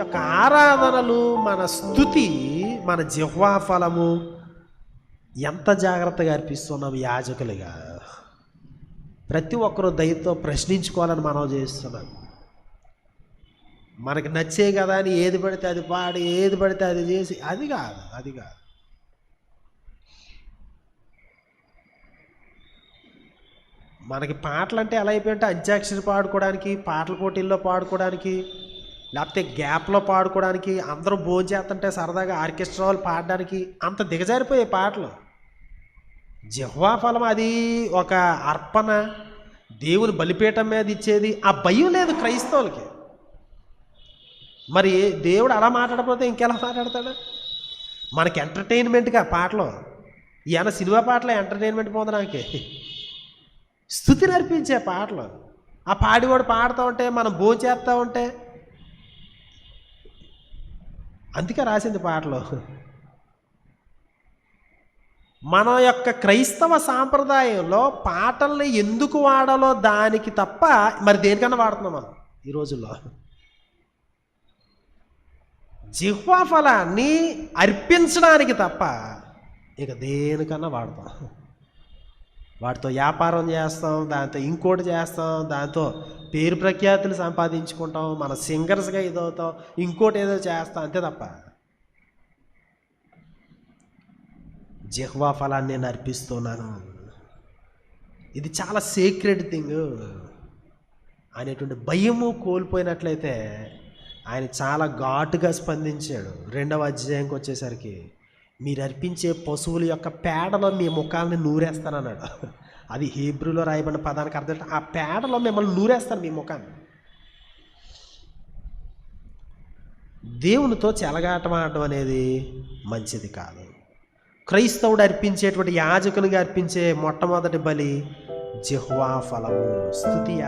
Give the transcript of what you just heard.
యొక్క ఆరాధనలు మన స్థుతి మన జిహ్వా ఫలము ఎంత జాగ్రత్తగా అర్పిస్తున్నాం యాజకులుగా? ప్రతి ఒక్కరూ దయతో ప్రశ్నించుకోవాలని మనం చేస్తున్నాం. మనకి నచ్చే కదా అని ఏది పడితే అది పాడి ఏది పడితే అది చేసి అది కాదు అది కాదు. మనకి పాటలు అంటే ఎలా అయిపోయింటే అంత్యాక్షరి పాడుకోవడానికి పాటల పోటీల్లో పాడుకోవడానికి లేకపోతే గ్యాప్లో పాడుకోవడానికి అందరూ భోజనం చేస్తుంటే సరదాగా ఆర్కెస్ట్రా వాళ్ళు పాడడానికి అంత దిగజారిపోయే పాటలు. జిహ్వా ఫలం అది ఒక అర్పణ. దేవుని బలిపీఠం మీద ఇచ్చేది ఆ భయం లేదు క్రైస్తవులకి. మరి దేవుడు అలా మాట్లాడకపోతే ఇంకెలా మాట్లాడతాడు? మనకి ఎంటర్టైన్మెంట్గా పాటలు. ఈయన సినిమా పాటలు ఎంటర్టైన్మెంట్ పొందడానికి స్థుతి నర్పించే పాటలు. ఆ పాడివాడు పాడుతూ ఉంటే మనం భోజేస్తూ ఉంటే అందుకే రాసింది పాటలు. మన యొక్క క్రైస్తవ సాంప్రదాయంలో పాటల్ని ఎందుకు వాడాలో దానికి తప్ప మరి దేనికన్నా వాడుతున్నాం మనం ఈ రోజుల్లో? జిహ్వా ఫలాన్ని అర్పించడానికి తప్ప ఇక దేనికన్నా వాడతాం. వాటితో వ్యాపారం చేస్తాం దాంతో ఇంకోటి చేస్తాం దాంతో పేరు ప్రఖ్యాతులు సంపాదించుకుంటాం మన సింగర్స్గా ఇదవుతాం ఇంకోటి ఏదో చేస్తాం అంతే తప్ప. జిహ్వా ఫలాన్ని నేను అర్పిస్తున్నాను. ఇది చాలా సీక్రెట్ థింగ్ అనేటువంటి భయము కోల్పోయినట్లయితే ఆయన చాలా ఘాటుగా స్పందించాడు. రెండవ అధ్యాయంకి వచ్చేసరికి మీరు అర్పించే పశువుల యొక్క పేడలో మీ ముఖాలని నూరేస్తానన్నాడు. అది హీబ్రూలో రాయబడిన పదానికి అర్థం ఆ పేడలో మిమ్మల్ని నూరేస్తాను మీ ముఖాన్ని. దేవునితో చెలగాటమాడడం అనేది మంచిది కాదు. క్రైస్తవుడు అర్పించేటువంటి యాజకునిగా అర్పించే మొట్టమొదటి బలి జిహ్వా ఫలము స్థుతి